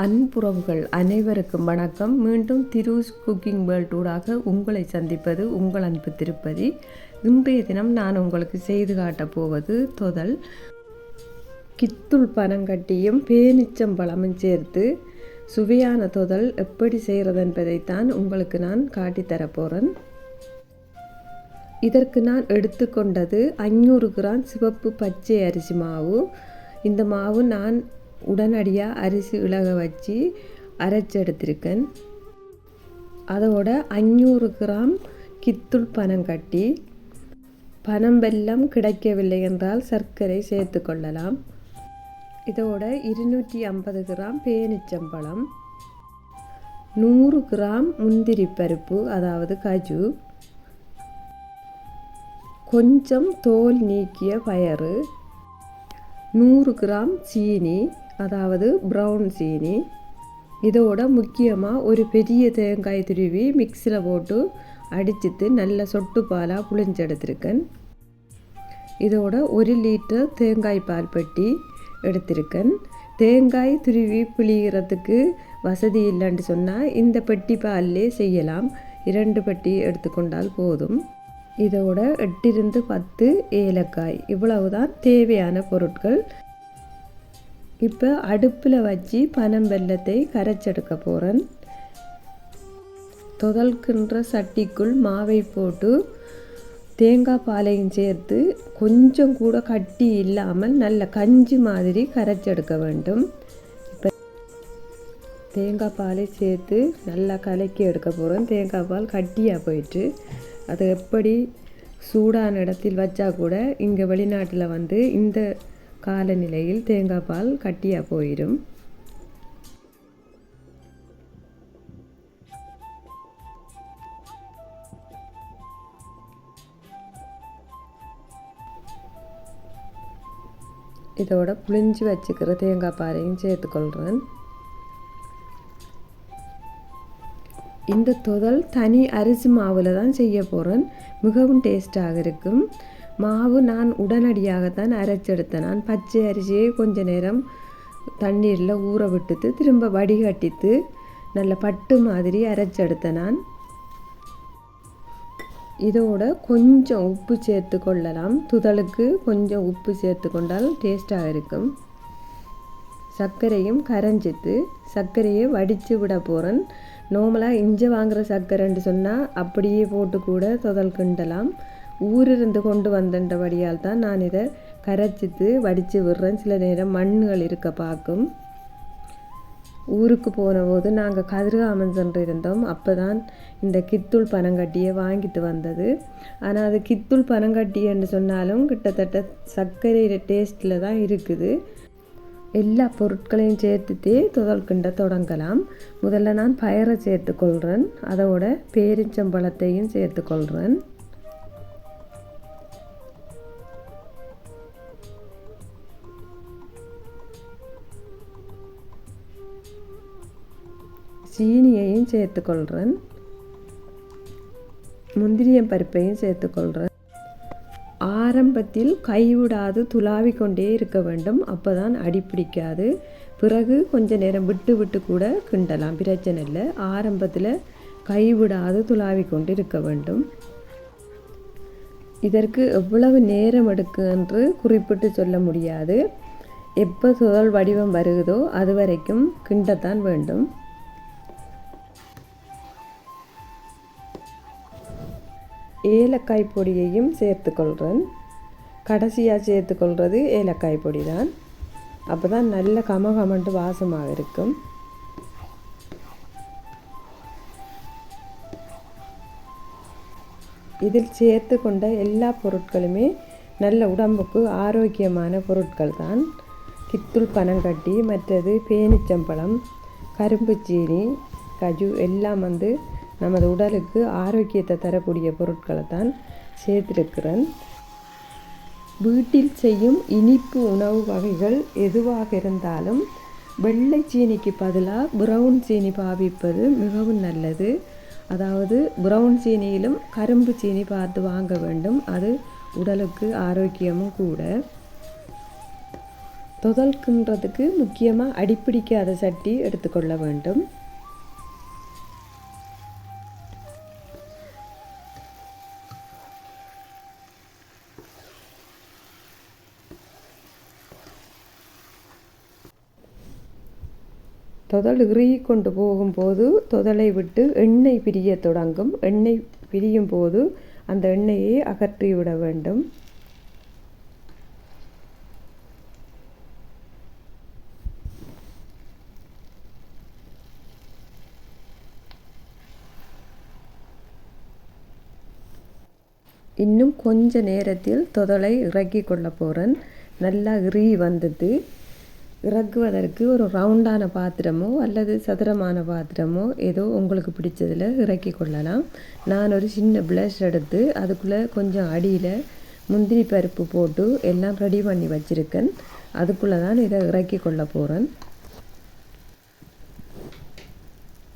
அன்புறவுகள் அனைவருக்கும் வணக்கம். மீண்டும் திருஸ் குக்கிங் வேர்ல்ட் ஊடாக உங்களை சந்திப்பது உங்கள் அன்பு திருப்பதி. இன்றைய தினம் நான் உங்களுக்கு செய்து காட்டப் போவது தொதல். கித்துள் பனங்கட்டியும் பேனிச்சம்பழமும் சேர்த்து சுவையான தொதல் எப்படி செய்கிறது என்பதைத்தான் உங்களுக்கு நான் காட்டித்தரப்போகிறேன் இதற்கு நான் எடுத்துக்கொண்டது ஐநூறு கிராம் சிவப்பு பச்சை அரிசி மாவு. இந்த மாவு நான் உடனடியாக அரிசி இழக வச்சு அரைச்சி எடுத்திருக்கேன். அதோட அஞ்சூறு கிராம் கித்துள் பனம் கட்டி பனம் வெல்லம் கிடைக்கவில்லை என்றால் சர்க்கரை சேர்த்து கொள்ளலாம். இதோட இருநூற்றி ஐம்பது கிராம் பேனிச்சம்பழம் நூறு கிராம் முந்திரி பருப்பு அதாவது கஜு கொஞ்சம் தோல் நீக்கிய பயறு நூறு கிராம் சீனி அதாவது ப்ரௌன் சீனி. இதோட முக்கியமாக ஒரு பெரிய தேங்காய் துருவி மிக்சியில் போட்டு அடிச்சிட்டு நல்ல சொட்டு பாலாக புளிஞ்செடுத்திருக்கேன் இதோட ஒரு லிட்டர் தேங்காய் பால் பெட்டி எடுத்திருக்கேன். தேங்காய் துருவி புளிகிறதுக்கு வசதி இல்லைன்னு சொன்னால் இந்த பெட்டி பால்லே செய்யலாம். இரண்டு பெட்டி எடுத்துக்கொண்டால் போதும். இதோட எட்டிருந்து பத்து ஏலக்காய். இவ்வளவுதான் தேவையான பொருட்கள். இப்போ அடுப்பில் வச்சு பனம் வெல்லத்தை கரைச்செடுக்க போகிறேன் தொதல்கின்ற சட்டிக்குள் மாவை போட்டு தேங்காய் பாலையும் சேர்த்து கொஞ்சம் கூட கட்டி இல்லாமல் நல்ல கஞ்சி மாதிரி கரைச்செடுக்க வேண்டும். இப்போ தேங்காய் பாலை சேர்த்து நல்லா கலக்கி எடுக்க போகிறோம் தேங்காய் பால் கட்டியாக போயிட்டு அது எப்படி சூடான இடத்தில் வச்சா கூட இங்கே வெளிநாட்டில் வந்து இந்த காலநிலையில் தேங்காய் பால் கட்டியாக போயிடும் இதோட புளிஞ்சு வச்சுக்கிற தேங்காய் பாலையும் சேர்த்துக்கொள்கிறேன் இந்த தொதல் தனி அரிசி மாவில் தான் செய்ய போகிறேன் மிகவும் டேஸ்ட்டாக இருக்கும். மாவு நான் உடனடியாகத்தான் அரைச்செடுத்தேன். நான் பச்சை அரிசியை கொஞ்ச நேரம் தண்ணீரில் ஊற விட்டுட்டு திரும்ப வடிகட்டித்து நல்ல பட்டு மாதிரி அரைச்செடுத்தேன் நான். இதோட கொஞ்சம் உப்பு சேர்த்து கொள்ளலாம். துதலுக்கு கொஞ்சம் உப்பு சேர்த்து கொண்டால் டேஸ்ட்டாக இருக்கும். சர்க்கரையும் கரைஞ்சித்து சர்க்கரையை வடித்து விட போகிறேன் நார்மலாக இஞ்சி வாங்குகிற சர்க்கரைன்னு சொன்னால் அப்படியே போட்டு கூட துதல் கிண்டலாம். ஊரிருந்து கொண்டு வந்தபடியால் தான் நான் இதை கரைச்சித்து வடித்து விடுறேன். சில நேரம் மண்ணுகள் இருக்க பார்க்கும். ஊருக்கு போன போது நாங்கள் கதிர்காமன் சென்று இருந்தோம் அப்போ தான் இந்த கித்துள் பனங்கட்டியை வாங்கிட்டு வந்தது. ஆனால் அது கித்துள் பனங்கட்டின்னு சொன்னாலும் கிட்டத்தட்ட சர்க்கரை டேஸ்ட்டில் தான் இருக்குது. எல்லா பொருட்களையும் சேர்த்துட்டே துதல் கிண்ட தொடங்கலாம். முதல்ல நான் பயரை சேர்த்துக்கொள்கிறேன் அதோட பேரிச்சம்பழத்தையும் சேர்த்துக்கொள்கிறேன் சீனியையும் சேர்த்துக்கொள்கிறேன் முந்திரியம் பருப்பையும் சேர்த்துக்கொள்கிறேன் ஆரம்பத்தில் கைவிடாது துளாவி கொண்டே இருக்க வேண்டும். அப்போ தான் அடிப்பிடிக்காது பிறகு கொஞ்ச நேரம் விட்டு விட்டு கூட கிண்டலாம். பிரச்சனை இல்லை. ஆரம்பத்தில் கைவிடாது துளாவி கொண்டு இருக்க வேண்டும். இதற்கு எவ்வளவு நேரம் எடுக்கும் என்று குறிப்பிட்டு சொல்ல முடியாது. எப்போ சுழல் வடிவம் வருகுதோ அது வரைக்கும் கிண்டத்தான் வேண்டும். ஏலக்காய் பொடியையும் சேர்த்துக்கொள்கிறேன் கடைசியாக சேர்த்துக்கொள்கிறது ஏலக்காய் பொடி தான் அப்போ தான் நல்ல கமகமண்டு வாசமாக இருக்கும். இதில் சேர்த்து கொண்ட எல்லா பொருட்களுமே நல்ல உடம்புக்கு ஆரோக்கியமான பொருட்கள் தான் கித்துள் பனங்கட்டி மற்றது பேனிச்சம்பழம் கரும்பு சீனி கஜு எல்லாம் வந்து நமது உடலுக்கு ஆரோக்கியத்தை தரக்கூடிய பொருட்களை தான் சேர்த்திருக்கிறேன். வீட்டில் செய்யும் இனிப்பு உணவு வகைகள் எதுவாக இருந்தாலும் வெள்ளை சீனிக்கு பதிலாக ப்ரௌன் சீனி பாவிப்பது மிகவும் நல்லது. அதாவது ப்ரௌன் சீனியிலும் கரும்பு சீனி பார்த்து வாங்க வேண்டும். அது உடலுக்கு ஆரோக்கியமும் கூட. தொதல்கின்றதுக்கு முக்கியமாக அடிப்பிடிக்காத சட்டி எடுத்துக்கொள்ள வேண்டும். தொதல் இறுகி கொண்டு போகும்போது தொதலை விட்டு எண்ணெய் பிரிய தொடங்கும். எண்ணெய் பிரியும் போது அந்த எண்ணெயை அகற்றி விட வேண்டும். இன்னும் கொஞ்ச நேரத்தில் தொதலை இறக்கி கொள்ள போகிறேன் நல்லா இறுகி வந்தது. இறக்குவதற்கு ஒரு ரவுண்டான பாத்திரமோ அல்லது சதுரமான பாத்திரமோ ஏதோ உங்களுக்கு பிடிச்சதில் இறக்கி கொள்ளலாம். நான் ஒரு சின்ன ப்ளஷ் எடுத்து அதுக்குள்ளே கொஞ்சம் அடியில் முந்திரி பருப்பு போட்டு எல்லாம் ரெடி பண்ணி வச்சுருக்கேன். அதுக்குள்ளே தான் இதை இறக்கி கொள்ள போகிறேன்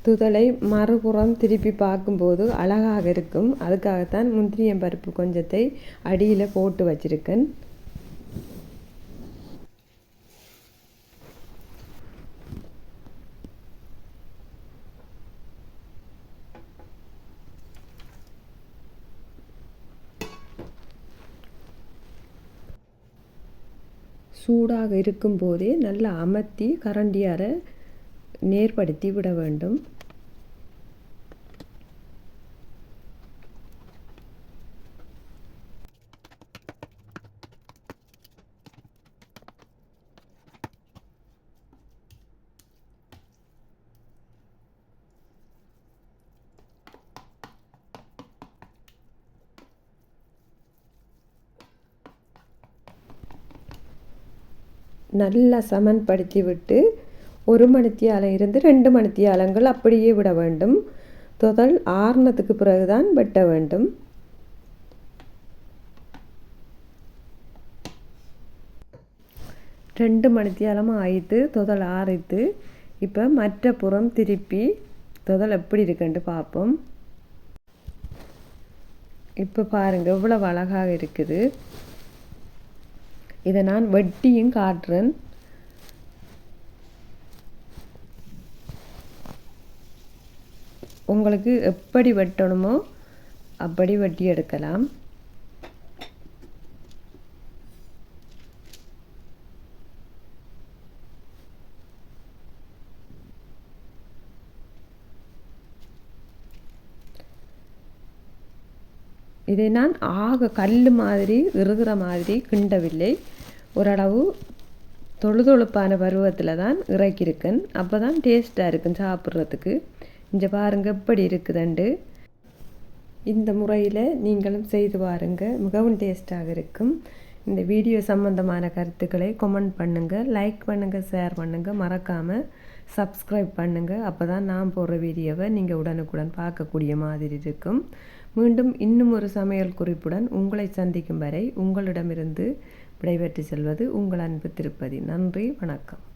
துதலை மறுபுறம் திருப்பி பார்க்கும்போது அழகாக இருக்கும். அதுக்காகத்தான் முந்திரியம் பருப்பு கொஞ்சத்தை அடியில் போட்டு வச்சுருக்கேன். சூடாக இருக்கும்போதே நல்லா அமர்த்தி கரண்டியாரை நேர்படுத்தி விட வேண்டும். நல்லா சமன்படுத்தி விட்டு ஒரு மணித்தியாலம் இருந்து ரெண்டு மணித்தியாலங்கள் அப்படியே விட வேண்டும். தொதல் ஆறுனத்துக்கு பிறகுதான் வெட்ட வேண்டும். ரெண்டு மணித்தியாலமும் ஆயிட்டு தொதல் ஆறித்து இப்போ மற்ற புறம் திருப்பி தொதல் எப்படி இருக்குன்ட்டு பார்ப்போம் இப்போ பாருங்கள் எவ்வளோ அழகாக இருக்குது. இதை நான் வெட்டியும் காட்டுறேன். உங்களுக்கு எப்படி வெட்டணுமோ அப்படி வெட்டி எடுக்கலாம். இதை நான் ஆக கல் மாதிரி இறுகிற மாதிரி கிண்டவில்லை. ஓரளவு தொழுதொழுப்பான பருவத்தில் தான் இறக்கியிருக்கேன். அப்போ தான் டேஸ்ட்டாக இருக்கும் சாப்பிட்றதுக்கு. இங்கே பாருங்கள் எப்படி இருக்குதுண்டு. இந்த முறையில் நீங்களும் செய்து பாருங்கள் மிகவும் டேஸ்ட்டாக இருக்கும். இந்த வீடியோ சம்மந்தமான கருத்துக்களை கமெண்ட் பண்ணுங்கள் லைக் பண்ணுங்கள் ஷேர் பண்ணுங்கள் மறக்காமல் சப்ஸ்கிரைப் பண்ணுங்கள் அப்போ தான் நான் போடுற வீடியோவை நீங்கள் உடனுக்குடன் பார்க்கக்கூடிய மாதிரி இருக்கும். மீண்டும் இன்னும் ஒரு சமையல் குறிப்புடன் உங்களை சந்திக்கும் வரை உங்களிடமிருந்து விடைபெற்று செல்வது உங்கள் அன்பு திருப்பதி. நன்றி வணக்கம்.